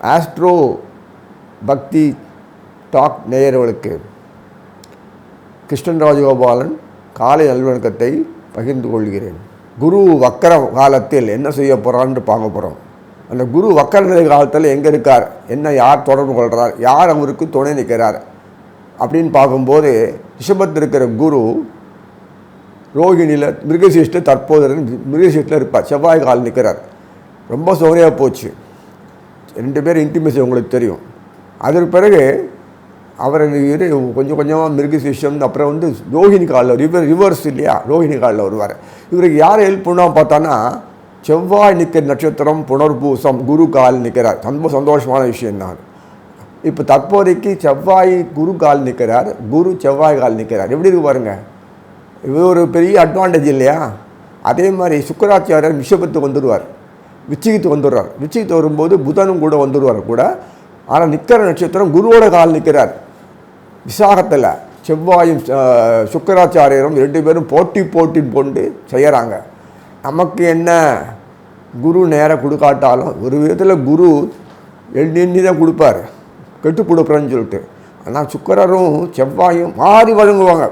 Astro பக்தி talk நேயர்களுக்கு கிருஷ்ணன் ராஜகோபாலன் காலை நல்வணக்கத்தை பகிர்ந்து கொள்கிறேன். குரு வக்கர காலத்தில் என்ன செய்ய போகிறான்னு பார்க்க போகிறோம் அந்த குரு வக்கர நிலை காலத்தில் எங்கே இருக்கார்? என்ன யார் தொடர்பு கொள்கிறார் யார் அவருக்கு துணை நிற்கிறார்? அப்படின்னு பார்க்கும்போது ரிஷபத்தில் இருக்கிற குரு ரோஹிணியில் மிருகசீஷ்டில் தற்போது மிருகசீஷ்டில் இருப்பார். செவ்வாய் கால் நிற்கிறார். ரொம்ப சோகையாக போச்சு. ரெண்டு பேரும் இன்டிமேசி உங்களுக்கு தெரியும். அதற்கு பிறகு அவர் இது கொஞ்சம் கொஞ்சமாக மிருகசீஷம் அப்புறம் வந்து ரோஹிணி காலில் ரிவர் ரிவர்ஸ் இல்லையா? ரோஹிணி காலில் வருவார். இவருக்கு யார் ஹெல்ப் பண்ணால் பார்த்தான்னா செவ்வாய் நிற்கிற நட்சத்திரம் புனர்பூசம் குரு கால் நிற்கிறார் ரொம்ப சந்தோஷமான விஷயம் தான் இப்போ தற்போதைக்கு செவ்வாய் குரு கால் நிற்கிறார் குரு செவ்வாய் கால் நிற்கிறார் எப்படி இருக்கு பாருங்க? இது ஒரு பெரிய அட்வான்டேஜ் இல்லையா? அதே மாதிரி சுக்கராச்சாரியர் விஷபத்துக்கு வந்துடுவார் விச்சிகத்துக்கு வந்துடுறார். நிச்சயத்து வரும்போது புதனும் கூட வந்துடுவார் கூட. ஆனால் நிற்கிற நட்சத்திரம் குருவோட கால் நிற்கிறார் விசாகத்தில் செவ்வாயும் சுக்கராச்சாரியரும் ரெண்டு பேரும் போட்டி போட்டி கொண்டு செய்கிறாங்க நமக்கு என்ன? குரு நேரம் கொடுக்காட்டாலும் ஒரு விதத்தில் குரு எண்ணி எண்ணி தான் கொடுப்பார். கெட்டு கொடுக்குறேன்னு சொல்லிட்டு. ஆனால் சுக்கரரும் செவ்வாயும் மாறி வழங்குவாங்க.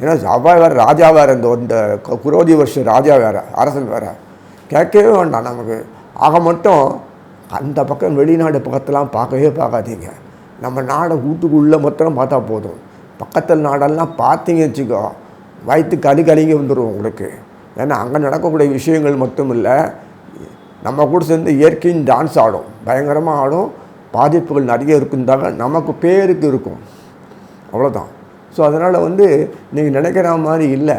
ஏன்னா செவ்வாய் வேறு ராஜா வேறு இந்த இந்த குரோதி வருஷம் ராஜா வேறு அரசன் வேறு. கேட்கவே வேண்டாம் நமக்கு. ஆக மட்டும் அந்த பக்கம் வெளிநாடு பக்கத்தெல்லாம் பார்க்கவே பார்க்காதீங்க. நம்ம நாடை வீட்டுக்குள்ளே மொத்தம் பார்த்தா போதும். பக்கத்தில் நாடெல்லாம் பார்த்தீங்க வச்சுக்கோ வயிற்று கலி கலிங்க வந்துடும் உங்களுக்கு. ஏன்னா அங்கே நடக்கக்கூடிய விஷயங்கள் மட்டும் இல்லை நம்ம கூட சேர்ந்து இயற்கையும் டான்ஸ் ஆடும். பயங்கரமாக ஆடும். பாதிப்புகள் நிறைய இருக்குந்தாங்க நமக்கு பேருக்கு இருக்கும். அவ்வளோதான் ஸோ அதனால் வந்து நீங்கள் நினைக்கிற மாதிரி இல்லை.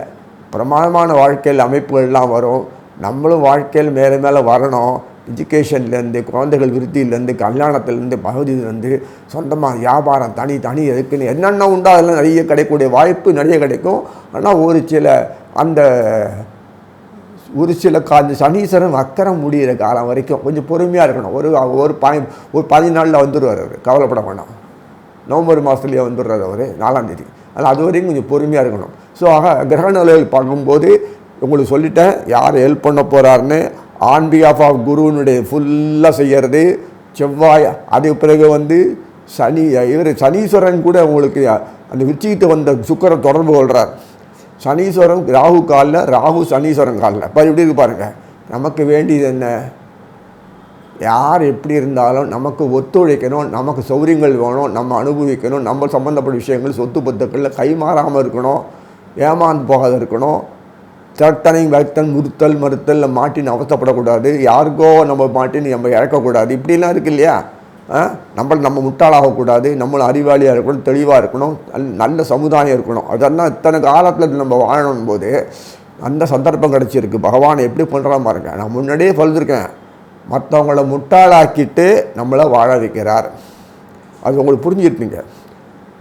பிரமாதமான வாழ்க்கையில் அமைப்புகள்லாம் வரும். நம்மளும் வாழ்க்கையில் மேலே மேலே வரணும். எஜுகேஷன்லேருந்து குழந்தைகள் விருத்தியிலேருந்து கல்யாணத்துலேருந்து பகுதியிலேருந்து சொந்தமாக வியாபாரம் தனி தனி இருக்குன்னு என்னென்ன உண்டோ அதெல்லாம் நிறைய கிடைக்கக்கூடிய வாய்ப்பு நிறைய கிடைக்கும். ஆனால் ஒரு சில அந்த ஒரு சில கா அந்த சனீஸ்வரன் வக்கரம் முடிகிற காலம் வரைக்கும் கொஞ்சம் பொறுமையாக இருக்கணும். ஒரு ஒரு பாய் ஒரு பதினாலில் வந்துடுவார் அவர். கவலைப்பட வேண்டாம் நவம்பர் மாதத்துலேயே வந்துடுறார் அவர் நாலாந்தேதி ஆனால் அது வரைக்கும் கொஞ்சம் பொறுமையாக இருக்கணும். ஸோ ஆக கிரக நிலைகள் பார்க்கும்போது உங்களுக்கு சொல்லிட்டேன் யார் ஹெல்ப் பண்ண போகிறாருன்னு ஆன் பிஹாஃப் ஆஃப் குருவினுடைய ஃபுல்லாக செய்கிறது செவ்வாய் அதுக்கு பிறகு வந்து சனி இவர் சனீஸ்வரன் கூட உங்களுக்கு அந்த விச்சிக்கிட்டு வந்த சுக்கரை தொடர்பு கொள்கிறார் சனீஸ்வரன் ராகு காலில் ராகு சனீஸ்வரன் காலில். இப்போ இப்படி இருக்கு பாருங்கள் நமக்கு வேண்டியது என்ன? யார் எப்படி இருந்தாலும் நமக்கு ஒத்துழைக்கணும் நமக்கு சௌரியங்கள் வேணும் நம்ம அனுபவிக்கணும் நம்ம சம்மந்தப்பட்ட விஷயங்கள் சொத்து பத்துக்களில் கைமாறாமல் இருக்கணும் ஏமாந்து போகாத இருக்கணும். தட்டனை வைத்தல் முறுத்தல் மறுத்தல் மாட்டின்னு அவசப்படக்கூடாது. யாருக்கோ நம்ம மாட்டின்னு நம்ம இறக்கக்கூடாது இப்படிலாம் இருக்குது இல்லையா? ஆ? நம்ம நம்ம முட்டாளாகக்கூடாது. நம்மளை அறிவாளியாக இருக்கணும் தெளிவாக இருக்கணும் நல்ல சமுதாயம் இருக்கணும். அதெல்லாம் இத்தனை காலத்தில் நம்ம வாழணும் போது அந்த சந்தர்ப்பம் கிடச்சிருக்கு. பகவான் எப்படி பண்ணுறா பாருங்க. நான் முன்னாடியே சொல்லியிருக்கேன் மற்றவங்கள முட்டாளாக்கிட்டு நம்மளை வாழ வைக்கிறார். அது உங்களுக்கு புரிஞ்சிருப்பீங்க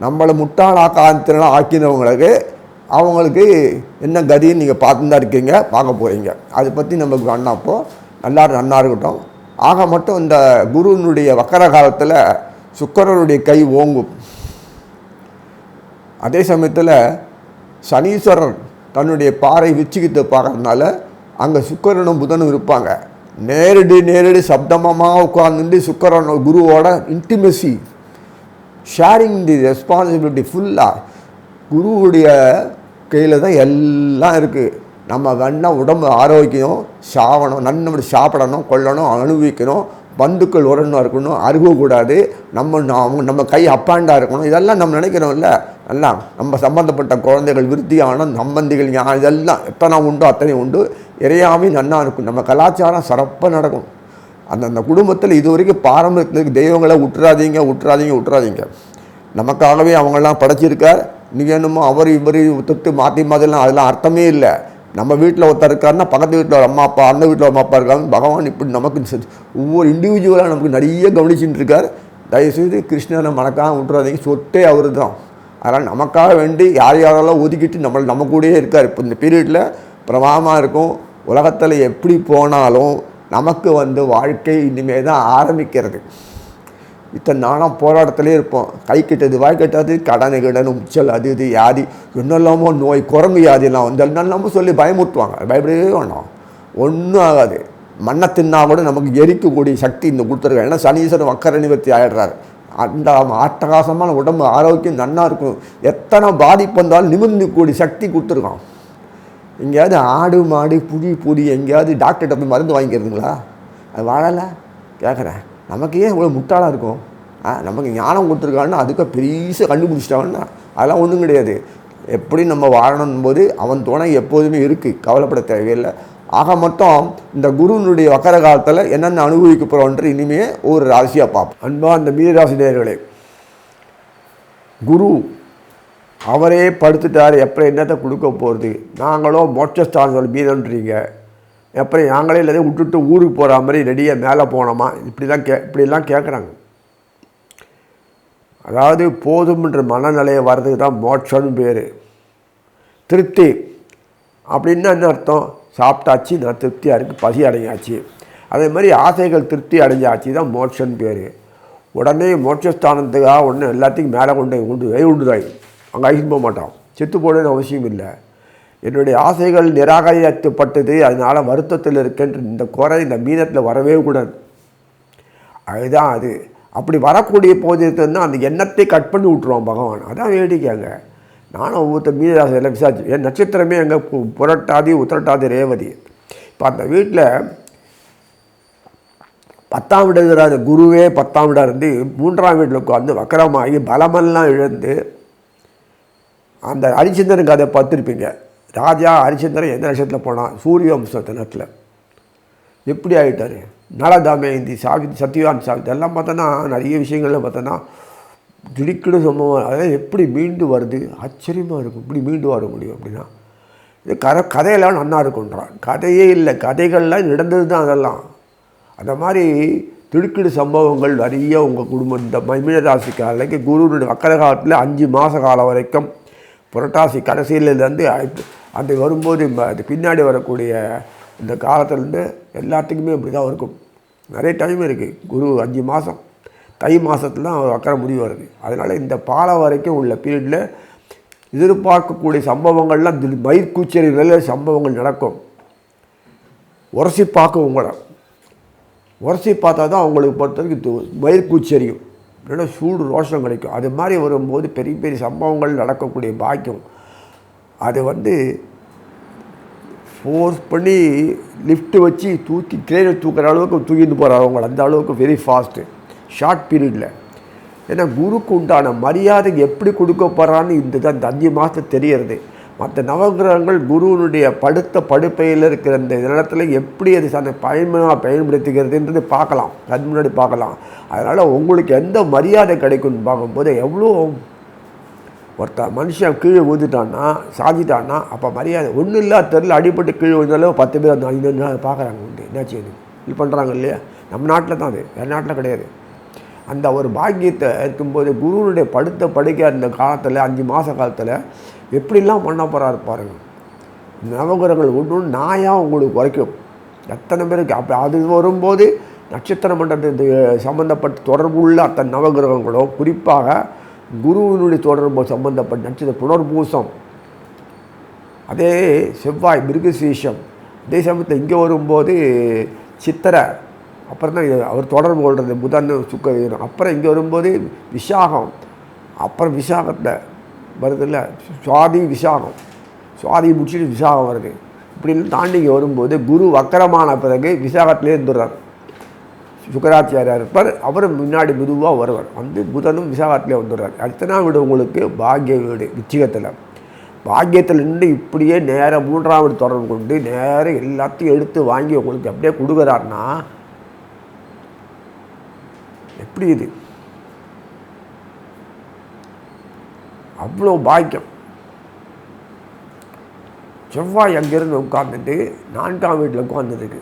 நம்மளை முட்டாளாக்காத்தினால ஆக்கினவங்களுக்கு அவங்களுக்கு என்ன கதின்னு நீங்கள் பார்த்து தான் இருக்கீங்க பார்க்க போகிறீங்க அதை பற்றி நமக்கு வேணாப்போ நல்லா நன்னா இருக்கட்டும். ஆக மட்டும் இந்த குருவினுடைய வக்கர காலத்தில் சுக்கரனுடைய கை ஓங்கும். அதே சமயத்தில் சனீஸ்வரன் தன்னுடைய பாறை விச்சிக்கிட்டு பார்க்கறதுனால அங்கே சுக்கரனும் புதனும் இருப்பாங்க. நேரடி நேரடி சப்தமமாக உட்கார்ந்துட்டு சுக்கரன் குருவோட இன்டிமெசி ஷேரிங் தி ரெஸ்பான்சிபிலிட்டி ஃபுல்லாக குருவுடைய கையில் தான் எல்லாம் இருக்குது நம்ம வேணா உடம்பு ஆரோக்கியம் சாவணும் நன்னபடி சாப்பிடணும் கொள்ளணும் அனுபவிக்கணும் பந்துக்கள் உரணும் இருக்கணும் அருகக்கூடாது. நம்ம அவங்க நம்ம கை அப்பாண்டாக இருக்கணும். இதெல்லாம் நம்ம நினைக்கிறோம்ல. எல்லாம் நம்ம சம்மந்தப்பட்ட குழந்தைகள் விருத்தியான சம்பந்திகள் ஞான இதெல்லாம் எத்தனை உண்டோ அத்தனை உண்டு. இறையாவே நன்னா இருக்கும். நம்ம கலாச்சாரம் சிறப்பாக நடக்கும். அந்தந்த குடும்பத்தில் இது வரைக்கும் பாரம்பரியத்துக்கு தெய்வங்களை விட்டுறாதீங்க விட்டுறாதீங்க விட்டுறாதீங்க நமக்காகவே அவங்களாம் படைச்சிருக்கார். நீ என்னமோ அவர் இவர் தொட்டு மாற்றி மாதிரிலாம் அதெல்லாம் அர்த்தமே இல்லை. நம்ம வீட்டில் ஒருத்தர் இருக்காருன்னா பக்கத்து வீட்டில் ஒரு அம்மா அப்பா அந்த வீட்டில் அம்மா அப்பா இருக்காங்க. பகவான் இப்படி நமக்கு ஒவ்வொரு இண்டிவிஜுவலாக நமக்கு நிறைய கவனிச்சுட்டு இருக்கார். தயவுசெய்து கிருஷ்ணனை மறக்காம விட்டுறாதீங்க. சொத்தே அவர் தான் அதனால் நமக்காக வேண்டி யார் யாரெல்லாம் ஒதுக்கிட்டு நம்மளை நம்ம கூடயே இருக்கார். இப்போ இந்த பீரியடில் பிரமாதமாக இருக்கும். உலகத்தில் எப்படி போனாலும் நமக்கு வந்து வாழ்க்கை இனிமே தான் ஆரம்பிக்கிறது. இத்தனை நாளாக போராட்டத்திலே இருப்போம். கை கெட்டது வாய் கட்டாது கடன் உச்சல் அது இது யாதி என்னெல்லாமோ நோய் குரங்கு யாதிலாம் வந்து என்னெல்லாமோ சொல்லி பயமுறுத்துவாங்க. பயப்படவே வேண்டாம் ஒன்றும் ஆகாது. மண்ணை தின்னா கூட நமக்கு எரிக்கக்கூடிய சக்தி இந்த கொடுத்துருக்காங்க. ஏன்னா சனீஸ்வரன் வக்கர நிவர்த்தி ஆகிடுறாரு அந்த அட்டகாசமான உடம்பு ஆரோக்கியம் நன்னா இருக்கும் எத்தனை பாதிப்பு வந்தாலும் நிமிர்ந்துக்கூடிய சக்தி கொடுத்துருக்கான். எங்கேயாவது ஆடு மாடு புலி புலி எங்கேயாவது டாக்டர்கிட்ட போய் மருந்து வாங்கிக்கிறதுங்களா? அது வாழலை? கேட்குறேன். நமக்கு ஏன் இவ்வளோ முட்டாளாக இருக்கும். ஆ நமக்கு ஞானம் கொடுத்துருக்கான்னு அதுக்கு பெரிய கண்டுபிடிச்சிட்டாங்கன்னா அதெல்லாம் ஒன்றும் கிடையாது. எப்படி நம்ம வாழணும் போது அவன் துணை எப்போதுமே இருக்குது கவலைப்பட தேவையில்லை. ஆக மொத்தம் இந்த குருவினுடைய வக்கர காலத்தில் என்னென்ன அனுபவிக்க போகிறோன்ற இனிமே ஒரு ராசியாக பார்ப்போம். அன்பா அந்த மீனராசி நேர்களே குரு அவரே படுத்துட்டார். எப்போ என்னத்தை கொடுக்க போகிறது நாங்களோ மோட்சஸ்தானங்கள் மீதன்றீங்க அப்புறம் நாங்களே எல்லாத்தையும் விட்டுட்டு ஊருக்கு போகிற மாதிரி ரெடியாக மேலே போனோமா? இப்படிலாம் கே இப்படிலாம் கேட்குறாங்க அதாவது போதும்ன்ற மனநிலையை வர்றதுக்கு தான் மோட்சம்னு பேர். திருப்தி. அப்படின்னா என்ன அர்த்தம்? சாப்பிட்டாச்சு நான் திருப்தியாக இருக்குது பசி அடைஞ்சாச்சு. அதே மாதிரி ஆசைகள் திருப்தி அடைஞ்சாச்சு தான் மோட்சம்னு பேர். உடனே மோட்சஸ்தானத்துக்காக உடனே எல்லாத்தையும் மேலே கொண்டு போய் கொண்டு உண்டுதாய் அங்கே அழிச்சு போக மாட்டோம். செத்து போடணும்னு அவசியம் இல்லை. என்னுடைய ஆசைகள் நிராகரிக்கப்பட்டது. அதனால் வருத்தத்தில் இருக்கின்ற இந்த குறை இந்த மீனத்தில் வரவே கூடாது. அதுதான் அது. அப்படி வரக்கூடிய போதிருந்தா அந்த எண்ணத்தை கட் பண்ணி விட்ருவான் பகவான். அதான் வேடிக்கைங்க. நானும் ஒவ்வொருத்தர் மீனராசியில் விசாரிச்சு என் நட்சத்திரமே எங்கே புரட்டாதி உத்திரட்டாதி ரேவதி. இப்போ அந்த வீட்டில் பத்தாம் வீடு குருவே பத்தாம் வீடாக இருந்து மூன்றாம் வீட்டில் உட்காந்து வக்கரமாகி பலமெல்லாம் இழந்து அந்த அரிச்சந்திரன் கதை பார்த்துருப்பீங்க. ராஜா ஹரிச்சந்திரன் எந்த நட்சத்திரத்தில் போனான்? சூரிய வம்சத்தினத்தில் எப்படி ஆகிட்டார் நலதாமேந்தி சாவி சத்யவான் சாவித் எல்லாம் பார்த்தோன்னா நிறைய விஷயங்கள்லாம் பார்த்தோன்னா திடுக்கிடு சம்பவம். அதெல்லாம் எப்படி மீண்டு வருது? ஆச்சரியமாக இருக்கும். இப்படி மீண்டு வர முடியும் அப்படின்னா. இது கதை கதையெல்லாம் நன்னா இருக்குன்றான் கதையே இல்லை. கதைகள்லாம் நடந்தது தான் அதெல்லாம். அந்த மாதிரி திடுக்கிடு சம்பவங்கள் நிறைய உங்கள் குடும்பம் இந்த மீன ராசிக்காரர்களுக்கு குருனுடைய வக்கர காலத்தில் அஞ்சு மாத காலம் வரைக்கும் புரட்டாசி கடைசியிலேருந்து அது வரும்போது அது பின்னாடி வரக்கூடிய இந்த காலத்துலேருந்து எல்லாத்துக்குமே இப்படி தான் இருக்கும். நிறைய டைம் இருக்குது குரு அஞ்சு மாதம் தை மாதத்துல தான் அக்கறை முடிவு வருது. அதனால் இந்த பாலம் வரைக்கும் உள்ள பீரியடில் எதிர்பார்க்கக்கூடிய சம்பவங்கள்லாம் தி மயிர்கூச்சரி நிலையில சம்பவங்கள் நடக்கும். உரசி பார்க்க உங்களை. உரசி பார்த்தா தான் அவங்களுக்கு பொறுத்தவரைக்கும் மயிர்கூச்சரியும் இல்லைன்னா சூடு ரோஷம் கிடைக்கும். அது மாதிரி வரும்போது பெரிய பெரிய சம்பவங்கள் நடக்கக்கூடிய பாக்கியம். அது வந்து ஃபோர்ஸ் பண்ணி லிஃப்ட்டு வச்சு தூக்கி ட்ரெயினை தூக்குற அளவுக்கு தூக்கிட்டு போகிறாங்க அவங்களை அந்த அளவுக்கு வெரி ஃபாஸ்ட்டு ஷார்ட் பீரியடில் ஏன்னா குருக்கு உண்டான மரியாதை எப்படி கொடுக்க போகிறான்னு இந்த தான் இந்த அஞ்சு மாதம் தெரியறது. மற்ற நவகிரகங்கள் குருவினுடைய படுத்த படுப்பையில் இருக்கிற இந்த நேரத்தில் எப்படி அது அந்த பயனாக பயன்படுத்திக்கிறதுன்றது பார்க்கலாம். கண் முன்னாடி பார்க்கலாம். அதனால் உங்களுக்கு எந்த மரியாதை கிடைக்கும்னு பார்க்கும்போது எவ்வளோ ஒருத்தன் மனுஷன் கீழே ஊதிட்டான்னா சாதிட்டான்னா அப்போ மரியாதை ஒன்றும் இல்லை தெருல அடிபட்டு கீழே விழுந்தாலும் பத்து பேர் அந்த ஐந்து நாள் பார்க்குறாங்க உண்டு. என்னாச்சு இது இது பண்ணுறாங்க இல்லையா? நம்ம நாட்டில் தான் அது. வேறு நாட்டில் கிடையாது. அந்த ஒரு பாக்கியத்தை இருக்கும்போது குருவனுடைய படுத்த படுக்கை அந்த காலத்தில் அஞ்சு மாத காலத்தில் எப்படிலாம் பண்ண போகிறாரு பாருங்கள் நவகிரகங்கள் ஒன்று நாயாக உங்களுக்கு குறைக்கும். எத்தனை பேருக்கு அப்போ அது வரும்போது நட்சத்திர மண்டலத்து சம்மந்தப்பட்ட தொடர்புள்ள அத்தனை நவகிரகங்களும் குறிப்பாக குருவினுடைய தொடர்பு சம்பந்தப்பட்ட நட்சத்திர புனர்பூசம். அதே செவ்வாய் மிருகசீஷம். அதே சமயத்தில் இங்கே வரும்போது சித்திரை. அப்புறம் தான் அவர் தொடர்பு கொள்வது புதன் சுக்க அப்புறம் இங்கே வரும்போது விசாகம். அப்புறம் விசாகத்தில் வருதுல்ல சுவாதி விசாகம். சுவாதி முடிச்சுட்டு விசாகம் வருது. இப்படின்னு தாண்டி இங்கே வரும்போது குரு வக்கரமான பிறகு விசாகத்திலே இருந்துடுறார். சுக்கராச்சாரியார் இருப்பார். அவர் முன்னாடி மெதுவாக வருவார். வந்து புதனும் விசாகத்திலே வந்துடுறார். அடுத்தனா வீடு உங்களுக்கு பாக்கிய வீடு விச்சிகத்தில். பாக்கியத்தில் நின்று இப்படியே நேராக மூன்றாம் வீடு தொடர்பு கொண்டு நேராக எல்லாத்தையும் எடுத்து வாங்கி உங்களுக்கு அப்படியே கொடுக்குறாருன்னா எப்படி இது? அவ்வளோ பாக்கியம். செவ்வாய் அங்கேருந்து உட்காந்துட்டு நான்காம் வீட்டில் உட்காந்துருக்கு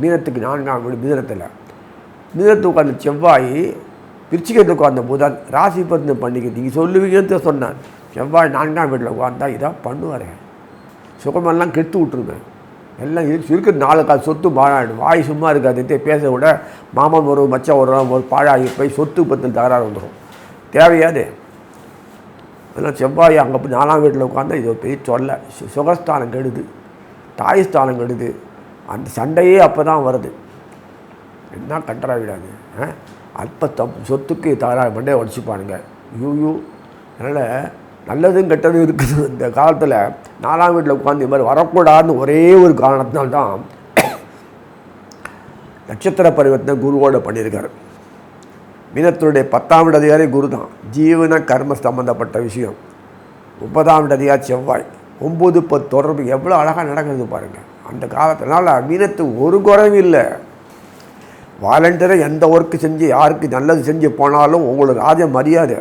மீனத்துக்கு நான்காம் வீடு மிதனத்தில். மிதனத்து உட்காந்து செவ்வாய் விருச்சிகத்தை உட்கார்ந்த புதன் ராசி பருந்து பண்ணிக்க நீங்கள் சொல்லுவீங்கன்னு சொன்னான் செவ்வாய் நான்காம் வீட்டில் உட்காந்தா இதான் பண்ணுவார். சுகமெல்லாம் கெடுத்து விட்ருவேன் எல்லாம் இருக்கு இருக்கிற நாலு கால் சொத்து பாழாயிடும் வாய் சும்மா இருக்காது. பேச விட மாமன் ஒரு மச்சம் ஒரு ஒரு பாழாகி போய் சொத்து பத்தில் தகராறு வந்துடும் தேவையாது. அதெல்லாம் செவ்வாய் அங்கே போய் நாலாம் வீட்டில் உட்காந்தா இது பெரிய சொல்ல சுகஸ்தானம் கெடுது. தாய் ஸ்தானம் கெடுது. அந்த சண்டையே அப்போ தான் வருது. என்ன கண்டராகிடாது அல்ப தப் சொத்துக்கு தகராறு மண்டே உடச்சிப்பானுங்க. யூ அதனால் நல்லதும் கெட்டதும் இருக்குது. இந்த காலத்தில் நாலாம் வீட்டில் உட்காந்து இது மாதிரி வரக்கூடாதுன்னு ஒரே ஒரு காரணத்தினால்தான் நட்சத்திர பரிவர்த்தனை குருவோட பண்ணியிருக்காரு. மீனத்தினுடைய பத்தாம் வீடு அதிகாரி குரு தான் ஜீவன கர்ம சம்பந்தப்பட்ட விஷயம். முப்பதாம் வீடு அதிகாரி செவ்வாய். ஒம்பது பத்து தொடர்பு எவ்வளோ அழகாக நடக்கிறது பாருங்கள் அந்த காலத்தினால மீனத்து ஒரு குறைவும் இல்லை. வாலண்டியராக எந்த ஒர்க்கு செஞ்சு யாருக்கு நல்லது செஞ்சு போனாலும் உங்களுக்கு ராஜ மரியாதை.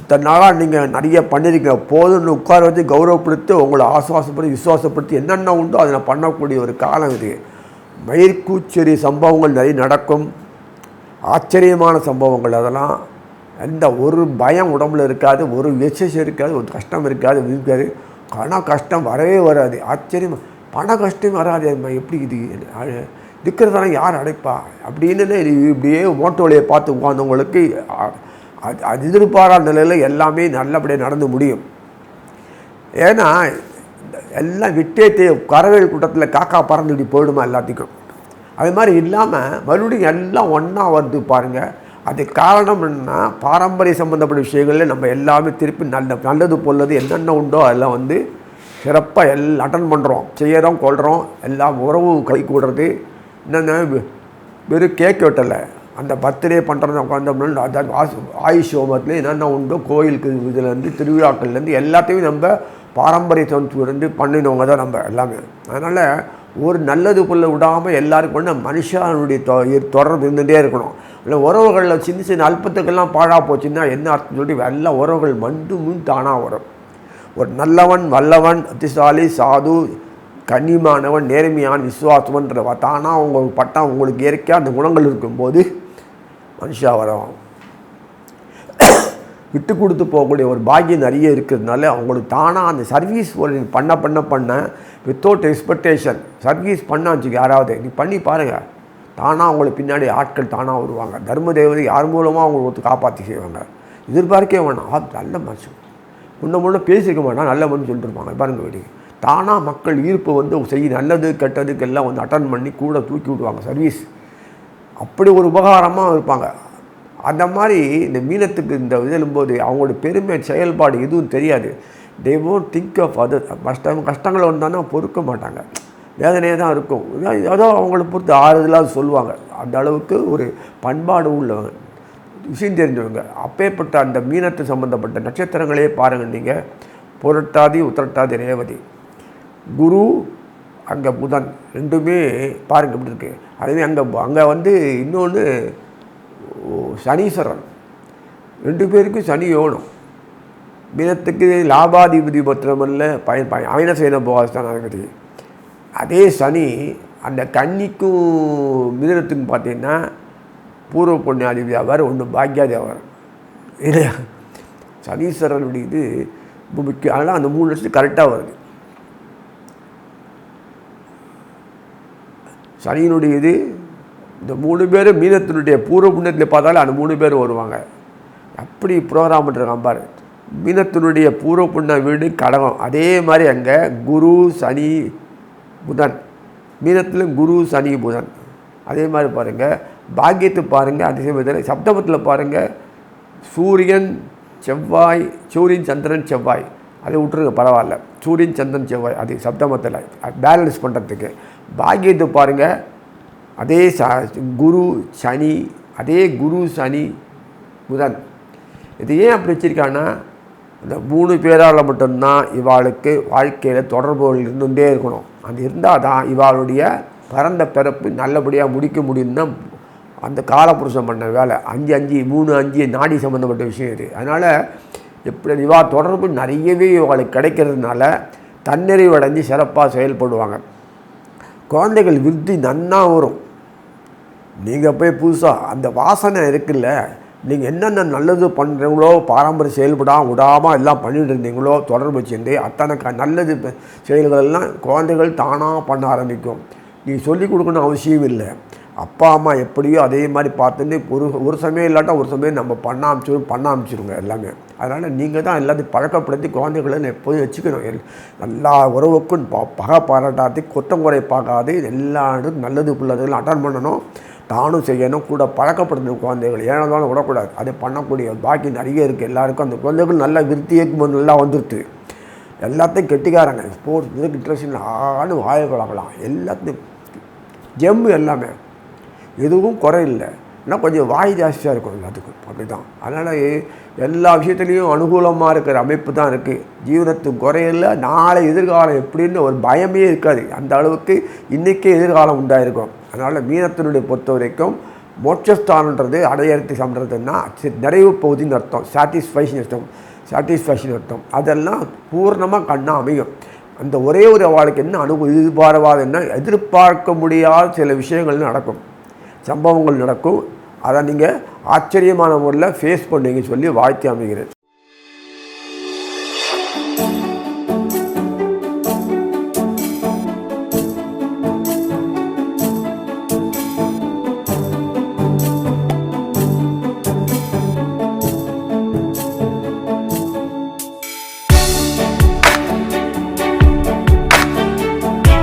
இத்தனை நாளாக நீங்கள் நிறைய பண்ணியிருக்க போதும்னு உட்கார வச்சு கௌரவப்படுத்தி உங்களை ஆசுவாசப்படுத்தி விசுவாசப்படுத்தி என்னென்ன உண்டோ அதை பண்ணக்கூடிய ஒரு காலம் இது. மயிர்கூச்செறி சம்பவங்கள் நிறைய நடக்கும். ஆச்சரியமான சம்பவங்கள் அதெல்லாம். எந்த ஒரு பயம் உடம்புல இருக்காது ஒரு விசேஷம் இருக்காது ஒரு கஷ்டம் இருக்காது இருக்காது. பண கஷ்டம் வரவே வராது. ஆச்சரியம் பண கஷ்டம் வராது. எப்படி இது? இருக்கிறதெல்லாம் யார் அடைப்பா? அப்படின்னு இப்படியே ஓட்டு வழியை பார்த்து உட்காந்தவங்களுக்கு அது அது எதிர்பாராத நிலையில் எல்லாமே நல்லபடியாக நடந்து முடியும். ஏன்னா எல்லாம் விட்டே கரவேல் கூட்டத்தில் காக்கா பறந்து இப்படி போயிடுமா எல்லாத்துக்கும். அது மாதிரி இல்லாமல் மறுபடியும் எல்லாம் ஒன்றா வருது பாருங்கள் அது காரணம் என்ன பாரம்பரிய சம்மந்தப்பட்ட விஷயங்களில் நம்ம எல்லாமே திருப்பி நல்ல நல்லது பொல்லது என்னென்ன உண்டோ அதெல்லாம் வந்து சிறப்பாக எல்லாம் அட்டன் பண்ணுறோம் செய்யறோம் கொள்கிறோம் எல்லாம் உறவு கை கூடுறது என்னென்ன வெ- வெறும் கேக் வெட்டலை. அந்த பர்த்டே பண்ணுறது உட்காந்தோம்னா அதாவது ஆசு- ஆயுஷ் ஹோமத்தில் என்னென்ன உண்டோ கோயிலுக்கு இதுலேருந்து திருவிழாக்கள்லேருந்து எல்லாத்தையும் நம்ம பாரம்பரிய இருந்து பண்ணினவங்க தான் நம்ம எல்லாமே. அதனால் ஒரு நல்லது புள்ள விடாமல் எல்லாருக்கும் வந்து மனுஷனுடைய தொ தொடர்பு இருந்துகிட்டே இருக்கணும். இல்லை உறவுகளில் சின்ன சின்ன அல்பத்துக்கெல்லாம் பாழாக போச்சுன்னா என்ன அர்த்தம் சொல்லி எல்லா உறவுகள் மண்டு முன் தானாக வரும். ஒரு நல்லவன் வல்லவன் புத்திசாலி சாது கண்ணியமானவன் நேர்மையான் விசுவாசமன்ற தானாக உங்களுக்கு பட்டம் உங்களுக்கு இயற்கையாக அந்த குணங்கள் இருக்கும்போது மனுஷா வரும். விட்டு கொடுத்து போகக்கூடிய ஒரு பாக்கியம் நிறைய இருக்கிறதுனால அவங்களுக்கு தானாக அந்த சர்வீஸ் ஒரு பண்ண பண்ண பண்ண வித்தவுட் எக்ஸ்பெக்டேஷன் சர்வீஸ் பண்ண வச்சுக்க யாராவது நீ பண்ணி பாருங்கள் தானாக அவங்களுக்கு பின்னாடி ஆட்கள் தானாக வருவாங்க. தர்ம தேவதை யார் மூலமாக அவங்களுக்கு ஒருத்தர் காப்பாற்றி செய்வாங்க? எதிர்பார்க்கவே வேணாம். நல்ல மனுஷன். முன்ன முன்னே பேசிக்க மாட்டான். நல்ல மனுஷன் சொல்லிட்டு இருப்பாங்க. பாருங்கள் வெளியே. தானாக மக்கள் ஈர்ப்பு வந்து செய்ய நல்லது கெட்டதுக்கு எல்லாம் வந்து அட்டன் பண்ணி கூட தூக்கி விடுவாங்க சர்வீஸ் அப்படி ஒரு உபகாரமாக இருப்பாங்க. அந்த மாதிரி இந்த மீனத்துக்கு இந்த இதழும்போது அவங்களோட பெருமை செயல்பாடு எதுவும் தெரியாது. தே ஓன்ட் திங்க் ஆஃப் அது கஷ்டம் கஷ்டங்கள் வந்தாங்கன்னா பொறுக்க மாட்டாங்க. வேதனையாக தான் இருக்கும். ஏதோ அவங்கள பொறுத்து ஆறுதலாக சொல்லுவாங்க. அந்த அளவுக்கு ஒரு பண்பாடு உள்ளவங்க விஷயம் தெரிஞ்சவங்க. அப்பேற்பட்ட அந்த மீனத்து சம்மந்தப்பட்ட நட்சத்திரங்களே பாருங்கள் நீங்கள் புரட்டாதி உத்திரட்டாதி ரேவதி. குரு அங்கே புதன் ரெண்டுமே பாருங்க எப்படி இருக்கு. அதுவே அங்கே அங்கே வந்து இன்னொன்று சனீஸ்வரன். ரெண்டு பேருக்கும் சனி யோனும் மீனத்துக்கு லாபாதிபதி பத்திரமல்ல பயன் பயன் அயனசேன போகாஸ்தானாதிபதி அதே சனி அந்த கன்னிக்கும் மிதனத்துக்கும் பார்த்தீங்கன்னா பூர்வ புண்ணியாதிபதி அவர் ஒன்று பாக்யாதி அவர் இல்லையா? சனீஸ்வரனுடைய இது ரொம்ப முக்கியம் அதனால் அந்த மூணு லட்சத்துக்கு கரெக்டாக வருது. சனியினுடைய இது இந்த மூணு பேரும் மீனத்தினுடைய பூர்வ புண்ணியத்தில் பார்த்தாலும் அந்த மூணு பேர் வருவாங்க. அப்படி ப்ரோக்ராம் பண்ணுறாங்க பாரு. மீனத்தினுடைய பூர்வ புண்ண வீடு கடகம். அதே மாதிரி அங்கே குரு சனி புதன். மீனத்தில் குரு சனி புதன். அதே மாதிரி பாருங்கள் பாக்கியத்தை பாருங்கள் அதே சமயத்தில் சப்தமத்தில் பாருங்கள் சூரியன் செவ்வாய் சூரியன் சந்திரன் செவ்வாய். அதை விட்டுருங்க பரவாயில்ல. சூரியன் சந்திரன் செவ்வாய் அது சப்தமத்தில் பேலன்ஸ் பண்ணுறதுக்கு பாக்கியத்தை பாருங்கள் அதே ச குரு சனி அதே குரு சனி புதன். இது ஏன் அப்படி வச்சிருக்காங்கன்னா இந்த மூணு பேரால் மட்டும்தான் இவாளுக்கு வாழ்க்கையில் தொடர்புகள் இருந்துகிட்டே இருக்கணும். அது இருந்தால் தான் இவாளுடைய பிறந்த பிறப்பு நல்லபடியாக முடிக்க முடியும் தான் அந்த காலப்புருஷம் பண்ண வேலை. அஞ்சு அஞ்சு மூணு அஞ்சு நாடி சம்மந்தப்பட்ட விஷயம் இது. அதனால் எப்படி இவா தொடர்பு நிறையவே இவங்களுக்கு கிடைக்கிறதுனால தன்னிறைவு அடைஞ்சு சிறப்பாக செயல்படுவாங்க. குழந்தைகள் விருத்தி நன்னா வரும். நீங்கள் போய் புதுசாக அந்த வாசனை இருக்குல்ல நீங்கள் என்னென்ன நல்லது பண்ணுறீங்களோ பாரம்பரிய செயல்படாமல் விடாமல் எல்லாம் பண்ணிட்டு இருந்தீங்களோ தொடர்பு வச்சுருந்து அத்தனை க நல்லது செயல்களெல்லாம் செயல்கள் எல்லாம் குழந்தைகள் தானாக பண்ண ஆரம்பிக்கும். நீங்கள் சொல்லிக் கொடுக்கணும் அவசியம் இல்லை. அப்பா அம்மா எப்படியோ அதே மாதிரி பார்த்துட்டு ஒரு ஒரு சமயம் இல்லாட்டா ஒரு சமயம் நம்ம பண்ண அமைச்சிடும் பண்ண அமைச்சிருங்க எல்லாமே. அதனால் நீங்கள் தான் எல்லாத்தையும் பழக்கப்படுத்தி குழந்தைகளை எப்போதும் வச்சுக்கணும். எல் எல்லா உறவுக்கும் ப பகை பாராட்டாத்தி குற்றம் குறை பார்க்காது எல்லா நல்லது உள்ளதுகள் அட்டன் பண்ணணும். தானும் செய்யணும் கூட பழக்கப்படுத்தணும் குழந்தைகள் ஏனாலும் விடக்கூடாது. அதை பண்ணக்கூடிய பாக்கி நிறைய இருக்குது எல்லாருக்கும் அந்த குழந்தைகள் நல்லா விருத்தியக்கு நல்லா வந்துடுது எல்லாத்தையும் கெட்டிக்காரங்க. ஸ்போர்ட்ஸ் இதுக்கு இன்ட்ரெஸ்ட் ஆடு வாய குழப்பலாம் எல்லாத்தையும் ஜெம்மு எல்லாமே எதுவும் குறையில்லை ஆனால் கொஞ்சம் வாய் ஜாஸ்தியாக இருக்கும் எல்லாத்துக்கும். அப்படி தான் அதனால் எல்லா விஷயத்துலேயும் அனுகூலமாக இருக்கிற அமைப்பு தான் இருக்குது ஜீவனத்துக்கு குறையில்ல நாளை எதிர்காலம் எப்படின்னு ஒரு பயமே இருக்காது. அந்த அளவுக்கு இன்றைக்கே எதிர்காலம் உண்டாயிருக்கும். அதனால் மீனத்தினுடைய பொறுத்த வரைக்கும் மோட்சஸ்தானன்றது அடையறத்து சம்ன்றதுன்னா நிறைவு பகுதின்னு அர்த்தம். சாட்டிஸ்ஃபைஷன் அர்த்தம். சாட்டிஸ்ஃபேக்ஷன் அர்த்தம். அதெல்லாம் பூர்ணமாக கண்ணாக அமையும். அந்த ஒரே ஒரு அவளுக்கு என்ன அனுபவம் எதிர்பாராத என்ன? எதிர்பார்க்க முடியாத சில விஷயங்கள் நடக்கும். சம்பவங்கள் நடக்கும். அதை நீங்கள் ஆச்சரியமான முறையில் ஃபேஸ் பண்ணுவீங்கன்னு சொல்லி வாழ்த்தி அமைகிறேன்.